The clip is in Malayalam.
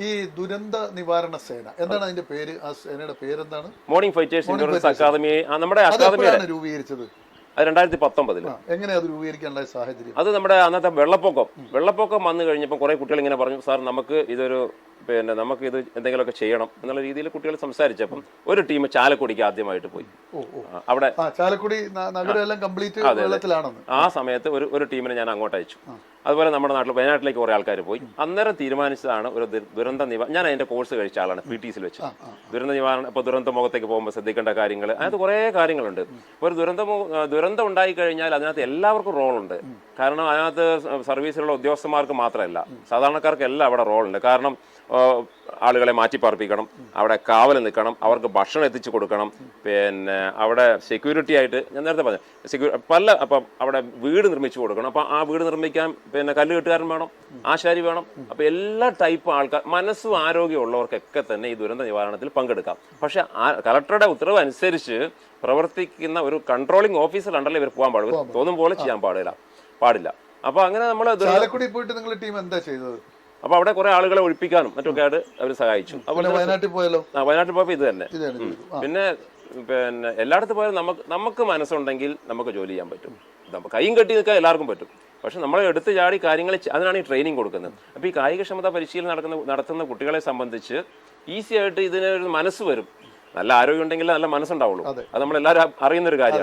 ഈ ദുരന്ത നിവാരണ സേന. എന്താണ് അതിന്റെ പേര്? ആ സേനയുടെ പേരെന്താണ്? മോർണിംഗ് ഫൈറ്റേഴ്സ് Morning അക്കാദമി നമ്മുടെ അത് അക്കാദമിയുടെ രൂപീകരിച്ചത്? രണ്ടായിരത്തി പത്തൊമ്പതിൽ എങ്ങനെ അത് രൂപീകരിക്കാനുള്ള സാഹചര്യം? അത് നമ്മുടെ അന്നത്തെ വെള്ളപ്പൊക്കം. വെള്ളപ്പൊക്കം വന്നു കഴിഞ്ഞപ്പോൾ കുറെ കുട്ടികൾ ഇങ്ങനെ പറഞ്ഞു സാർ നമുക്ക് ഇതൊരു പിന്നെ നമുക്ക് ഇത് എന്തെങ്കിലുമൊക്കെ ചെയ്യണം എന്നുള്ള രീതിയിൽ കുട്ടികൾ സംസാരിച്ചപ്പം ഒരു ടീം ചാലക്കുടിക്ക് ആദ്യമായിട്ട് പോയി. അവിടെ ചാലക്കുടി നഗരം എല്ലാം കംപ്ലീറ്റ് വെള്ളത്തിലാണെന്ന്. ആ സമയത്ത് ഒരു ഒരു ടീമിനെ ഞാൻ അങ്ങോട്ട് അയച്ചു. അതുപോലെ നമ്മുടെ നാട്ടിൽ വയനാട്ടിലേക്ക് കുറെ ആൾക്കാർ പോയി. അന്നേരം തീരുമാനിച്ചതാണ് ഒരു ദുരന്ത നിവാരണ ഞാൻ അതിന്റെ കോഴ്സ് കഴിച്ച ആളാണ് പി ടി സിയിൽ വെച്ച്. ദുരന്ത നിവാരണ ഇപ്പൊ ദുരന്ത മുഖത്തേക്ക് പോകുമ്പോൾ ശ്രദ്ധിക്കേണ്ട കാര്യങ്ങൾ അതിനകത്ത് കുറേ കാര്യങ്ങളുണ്ട്. ഒരു ദുരന്ത ദുരന്തം ഉണ്ടായി കഴിഞ്ഞാൽ അതിനകത്ത് എല്ലാവർക്കും റോളുണ്ട്. കാരണം അതിനകത്ത് സർവീസിലുള്ള ഉദ്യോഗസ്ഥന്മാർക്ക് മാത്രമല്ല സാധാരണക്കാർക്ക് എല്ലാം അവിടെ റോളുണ്ട്. കാരണം ആളുകളെ മാറ്റിപ്പാർപ്പിക്കണം അവിടെ കാവൽ നിൽക്കണം അവർക്ക് ഭക്ഷണം എത്തിച്ചു കൊടുക്കണം. പിന്നെ അവിടെ സെക്യൂരിറ്റി ആയിട്ട് ഞാൻ നേരത്തെ പറഞ്ഞു സെക്യൂരി പല അപ്പം അവിടെ വീട് നിർമ്മിച്ചു കൊടുക്കണം. അപ്പം ആ വീട് നിർമ്മിക്കാൻ പിന്നെ കല്ല് കെട്ടുകാരൻ വേണം ആശാരി വേണം. അപ്പോൾ എല്ലാ ടൈപ്പ് ആൾക്കാർ മനസ്സും ആരോഗ്യമുള്ളവർക്കൊക്കെ തന്നെ ഈ ദുരന്ത നിവാരണത്തിൽ പങ്കെടുക്കാം. പക്ഷെ ആ കളക്ടറുടെ ഉത്തരവ് അനുസരിച്ച് പ്രവർത്തിക്കുന്ന ഒരു കൺട്രോളിംഗ് ഓഫീസർ ഉണ്ടല്ലോ ഇവർ പോകാൻ പാടില്ല. തോന്നും പോലെ ചെയ്യാൻ പാടില്ല പാടില്ല. അപ്പൊ അങ്ങനെ നമ്മൾ ചാലക്കുടി പോയിട്ട് നിങ്ങൾ ടീം എന്താ ചെയ്തത്? അപ്പൊ അവിടെ കുറെ ആളുകളെ ഒഴിപ്പിക്കാനും മറ്റൊക്കെ ആയിട്ട് അവർ സഹായിച്ചു. അതുപോലെ വയനാട്ടിൽ പോയാലോ ആ, വയനാട്ടിൽ പോയപ്പോ ഇത് തന്നെ. പിന്നെ പിന്നെ എല്ലായിടത്തും പോയാലും നമുക്ക് നമുക്ക് മനസ്സുണ്ടെങ്കിൽ നമുക്ക് ജോലി ചെയ്യാൻ പറ്റും. കൈയും കെട്ടി നിൽക്കാൻ എല്ലാവർക്കും പറ്റും. പക്ഷെ നമ്മൾ എടുത്ത് ചാടി കാര്യങ്ങൾ അതിനാണ് ഈ ട്രെയിനിങ് കൊടുക്കുന്നത്. അപ്പോൾ ഈ കായികക്ഷമത പരിശീലനം നടക്കുന്ന നടത്തുന്ന കുട്ടികളെ സംബന്ധിച്ച് ഈസി ആയിട്ട് ഇതിനൊരു മനസ്സ് വരും. നല്ല ആരോഗ്യം ഉണ്ടെങ്കിൽ നല്ല മനസ്സുണ്ടാവുള്ളൂ. അത്. അത് നമ്മളെല്ലാവരും അറിയുന്ന ഒരു കാര്യമാണ്.